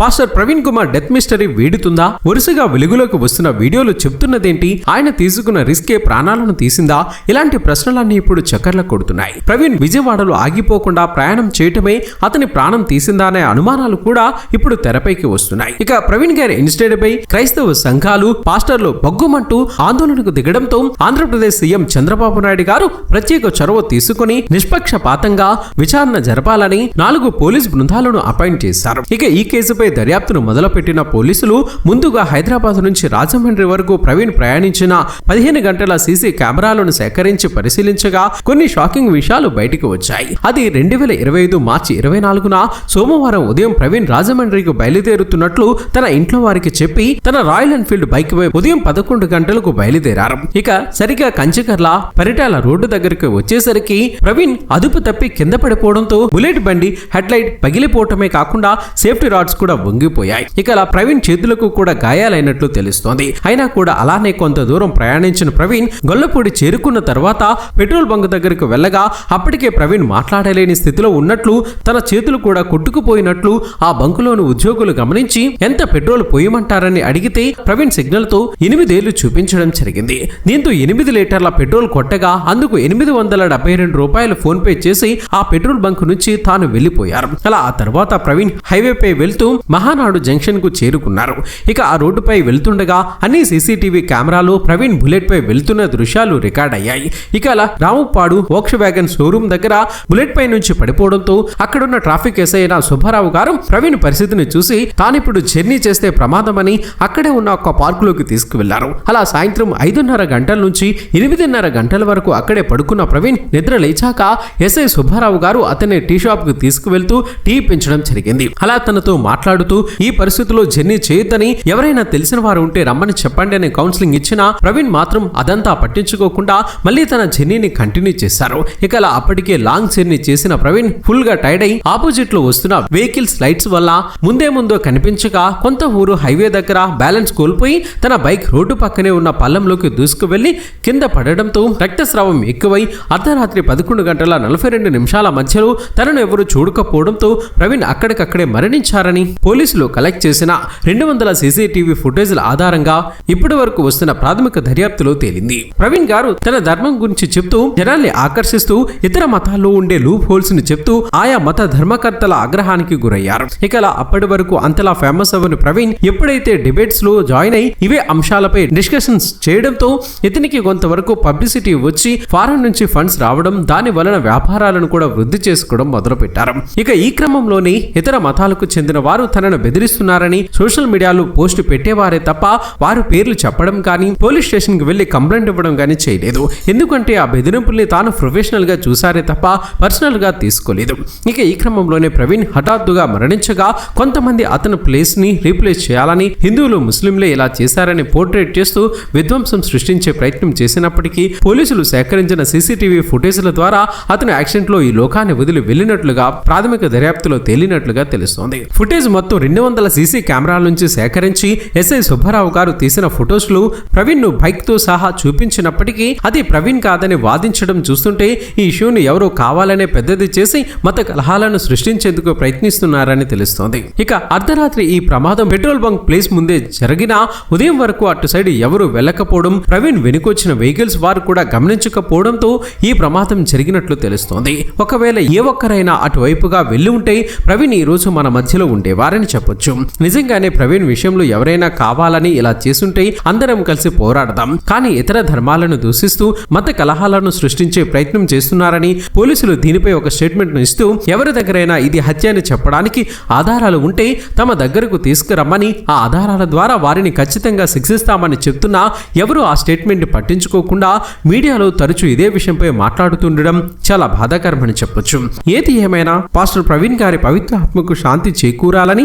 Pastor Praveen Kumar death mystery వీడుతుందా? వరుసగా వెలుగులోకి వస్తున్న వీడియోలు చెప్తున్నదేంటి? ఆయన తీసుకున్న రిస్కే ప్రాణాలను తీసిందా? ఇలాంటి ప్రశ్నలన్నీ ఇప్పుడు చక్కర్ల కొడుతున్నాయి. ప్రవీణ్ విజయవాడలో ఆగిపోకుండా ప్రయాణం చేయటమే అతని ప్రాణం తీసిందా అనే అనుమానాలు కూడా ఇప్పుడు తెరపైకి వస్తున్నాయి. ఇక ప్రవీణ్ గారి ఇన్స్టెడ్ పై క్రైస్తవ సంఘాలు పాస్టర్లు బొగ్గుమంటూ ఆందోళనకు దిగడంతో ఆంధ్రప్రదేశ్ సీఎం చంద్రబాబు నాయుడు గారు ప్రత్యేక చొరవ తీసుకుని నిష్పక్షపాతంగా విచారణ జరపాలని నాలుగు పోలీస్ బృందాలను అపాయింట్ చేశారు. ఇక ఈ కేసుపై దర్యాప్తును మొదలుపెట్టిన పోలీసులు ముందుగా హైదరాబాద్ నుంచి రాజమండ్రి వరకు ప్రవీణ్ ప్రయాణించిన పదిహేను గంటల సీసీ కెమెరాలను సేకరించి పరిశీలించగా కొన్ని షాకింగ్ విషయాలు బయటికి వచ్చాయి. అది రెండు వేల ఇరవై ఐదు మార్చి ఇరవై నాలుగున సోమవారం ఉదయం ప్రవీణ్ రాజమండ్రికి బయలుదేరుతున్నట్లు తన ఇంట్లో వారికి చెప్పి తన రాయల్ ఎన్ఫీల్డ్ బైక్ పై ఉదయం పదకొండు గంటలకు బయలుదేరారు. ఇక సరిగా కంచికర్ల పరిటాల రోడ్డు దగ్గరకు వచ్చేసరికి ప్రవీణ్ అదుపు తప్పి కింద పడిపోవడంతో బుల్లెట్ బండి హెడ్ లైట్ పగిలిపోవటమే కాకుండా సేఫ్టీ రాడ్స్ కూడా వంగిపోయాయి. ఇక అలా ప్రవీణ్ చేతులకు కూడా గాయాలైనట్లు తెలుస్తోంది. అయినా కూడా అలానే కొంత దూరం ప్రయాణించిన ప్రవీణ్ గొల్లపూడి చేరుకున్న తర్వాత పెట్రోల్ బంక్ దగ్గరకు వెళ్ళగా అప్పటికే ప్రవీణ్ మాట్లాడలేని స్థితిలో ఉన్నట్లు తన చేతులు కూడా కొట్టుకుపోయినట్లు ఆ బంకులోని ఉద్యోగులు గమనించి ఎంత పెట్రోల్ పోయమంటారని అడిగితే ప్రవీణ్ సిగ్నల్తో ఎనిమిదేళ్ళు చూపించడం జరిగింది. దీంతో ఎనిమిది లీటర్ల పెట్రోల్ కొట్టగా అందుకు ఎనిమిది వందల డెబ్బై రెండు రూపాయలు ఫోన్ పే చేసి ఆ పెట్రోల్ బంక్ నుంచి తాను వెళ్ళిపోయారు అలా ఆ తర్వాత ప్రవీణ్ హైవేపై వెళ్తూ మహానాడు జంక్షన్కు చేరుకున్నారు. ఇక ఆ రోడ్డుపై వెళ్తుండగా అన్ని సీసీటీవీ కెమెరాలు ప్రవీణ్ బుల్లెట్ పై వెళ్తున్న దృశ్యాలు రికార్డ్ అయ్యాయి. ఇక అలా రావుపాడు వోక్ష వ్యాగన్ షోరూమ్ దగ్గర బుల్లెట్ పై నుంచి పడిపోవడంతో అక్కడున్న ట్రాఫిక్ ఎస్ఐ అయిన సుబ్బారావు గారు ప్రవీణ్ పరిస్థితిని చూసి తానిప్పుడు జర్నీ చేస్తే ప్రమాదమని అక్కడే ఉన్న ఒక పార్కులోకి తీసుకువెళ్ళారు. అలా సాయంత్రం ఐదున్నర గంటల నుంచి ఎనిమిదిన్నర గంటల వరకు అక్కడే పడుకున్న ప్రవీణ్ నిద్ర లేచాక ఎస్ఐ సుబ్బారావు గారు అతన్ని టీ షాప్కు తీసుకువెళ్తూ టీ పెంచడం జరిగింది. అలా తనతో మాట్లాడుతూ ఈ పరిస్థితిలో జర్నీ చేయొద్దని ఎవరైనా తెలిసిన వారు ఉంటే రమ్మని చెప్పండి అని కౌన్సిలింగ్ ఇచ్చినా ప్రవీణ్ మాత్రం అదంతా పట్టించుకోకుండా మళ్ళీ తన జర్నీని కంటిన్యూ చేశారు. ఇక అలా అప్పటికే లాంగ్ జర్నీ చేసిన ప్రవీణ్ ఫుల్గా టైర్డ్ అయి ఆపోజిట్లో వస్తున్న వెహికల్స్ లైట్స్ వల్ల ముందే ముందో కనిపించక కొంత ఊరు హైవే దగ్గర బ్యాలెన్స్ కోల్పోయి తన బైక్ రోడ్డు పక్కనే ఉన్న పల్లంలోకి దూసుకు వెళ్ళి కింద పడడంతో రక్తస్రావం ఎక్కువై అర్ధరాత్రి పదకొండు గంటల నలభై రెండు నిమిషాల మధ్యలో తనను ఎవరు చూడకపోవడంతో ప్రవీణ్ అక్కడికక్కడే మరణించారని పోలీసులు కలెక్ట్ చేసిన రెండు వందల సీసీటీవీ ఫుటేజ్ల ఆధారంగా ఇప్పటి వరకు వస్తున్న ప్రాథమిక దర్యాప్తులో తేలింది. ప్రవీణ్ గారు తన ధర్మం గురించి చెప్తూ జనాల్ని ఆకర్షిస్తూ ఇతర మతాల్లో ఉండే లూప్ హోల్స్ని చెప్తూ ఆయా మత ధర్మకర్తల ఆగ్రహానికి గురయ్యారు. ఇక అప్పటి వరకు అంతలా ఫేమస్ అవ్వని ప్రవీణ్ ఎప్పుడైతే డిబేట్స్లో జాయిన్ అయి ఇవే అంశాలపై డిస్కషన్స్ చేయడంతో ఇతనికి కొంతవరకు పబ్లిసిటీ వచ్చి ఫారెన్ నుంచి ఫండ్స్ రావడం దాని వలన వ్యాపారాలను కూడా వృద్ధి చేసుకోవడం మొదలుపెట్టారు. ఇక ఈ క్రమంలోనే ఇతర మతాలకు చెందిన వారు తనను బెదిరిస్తున్నారని సోషల్ మీడియాలో పోస్టు పెట్టేవారే తప్ప వారు పేర్లు చెప్పడం కానీ పోలీస్ స్టేషన్కి వెళ్ళి కంప్లైంట్ ఇవ్వడం కానీ చేయలేదు. ఎందుకంటే ఆ బెదిరింపుల్ని తాను ప్రొఫెషనల్గా చూసారే తప్ప పర్సనల్గా తీసుకోలేదు. ఇక ఈ క్రమంలోనే ప్రవీణ్ హఠాత్తుగా మరణించగా కొంతమంది అతని ప్లేస్ని రీప్లేస్ చేయాలని హిందువులు ముస్లింలే ఇలా చేశారని పోర్ట్రేట్ చేస్తూ విధ్వంసం సృష్టించే ప్రయత్నం చేసినప్పటికీ పోలీసులు సేకరించిన సీసీటీవీ ఫుటేజ్ల ద్వారా అతను యాక్సిడెంట్లో ఈ లోకాన్ని వదిలి వెళ్ళినట్లుగా ప్రాథమిక దర్యాప్తులో తేలినట్లుగా తెలుస్తోంది. ఫుటేజ్ మొత్తం రెండు వందల సీసీ కెమెరాల నుంచి సేకరించి ఎస్ఐ సుబ్బారావు గారు తీసిన ఫొటోస్లు ప్రవీణ్ను బైక్తో సహా చూపించినప్పటికీ అది ప్రవీణ్ కాదని వాదించడం చూస్తుంటే ఈ ఇష్యూని ఎవరో కావాలనే పెద్దది చేసి మత కలహాలను సృష్టించేందుకు ప్రయత్నిస్తున్నారని తెలుస్తోంది. ఇక అర్ధరాత్రి ఈ ప్రమాదం పెట్రోల్ బంక్ ప్లేస్ ముందే జరిగినా ఉదయం వరకు అటు సైడ్ ఎవరు వెళ్ళకపోవడం ప్రవీణ్ వెనుకొచ్చిన వెహికల్స్ వారు కూడా గమనించకపోవడంతో ఈ ప్రమాదం జరిగినట్లు తెలుస్తోంది. ఒకవేళ ఏ ఒక్కరైనా అటువైపుగా వెళ్ళి ఉంటే ప్రవీణ్ ఈ రోజు మన మధ్యలో ఉండేవారు. ఉండేవారని చెప్పొచ్చు. నిజంగానే ప్రవీణ్ విషయంలో ఎవరైనా కావాలని ఇలా చేసుంటే అందరం కలిసి పోరాడదాం. కానీ ఇతర ధర్మాలను దూషిస్తూ మత కలహాలను సృష్టించే ప్రయత్నం చేస్తున్నారని పోలీసులు దీనిపై ఒక స్టేట్మెంట్ ఇస్తూ ఎవరి దగ్గరైనా ఇది హత్య అని చెప్పడానికి ఆధారాలు ఉంటే తమ దగ్గరకు తీసుకురమ్మని ఆ ఆధారాల ద్వారా వారిని ఖచ్చితంగా శిక్షిస్తామని చెప్తున్నా ఎవరు ఆ స్టేట్మెంట్ పట్టించుకోకుండా మీడియాలో తరచూ ఇదే విషయంపై మాట్లాడుతుండడం చాలా బాధాకరమని చెప్పొచ్చు. ఏది ఏమైనా? పాస్టర్ ప్రవీణ్ గారి పవిత్ర ఆత్మకు శాంతి చేకూరాలని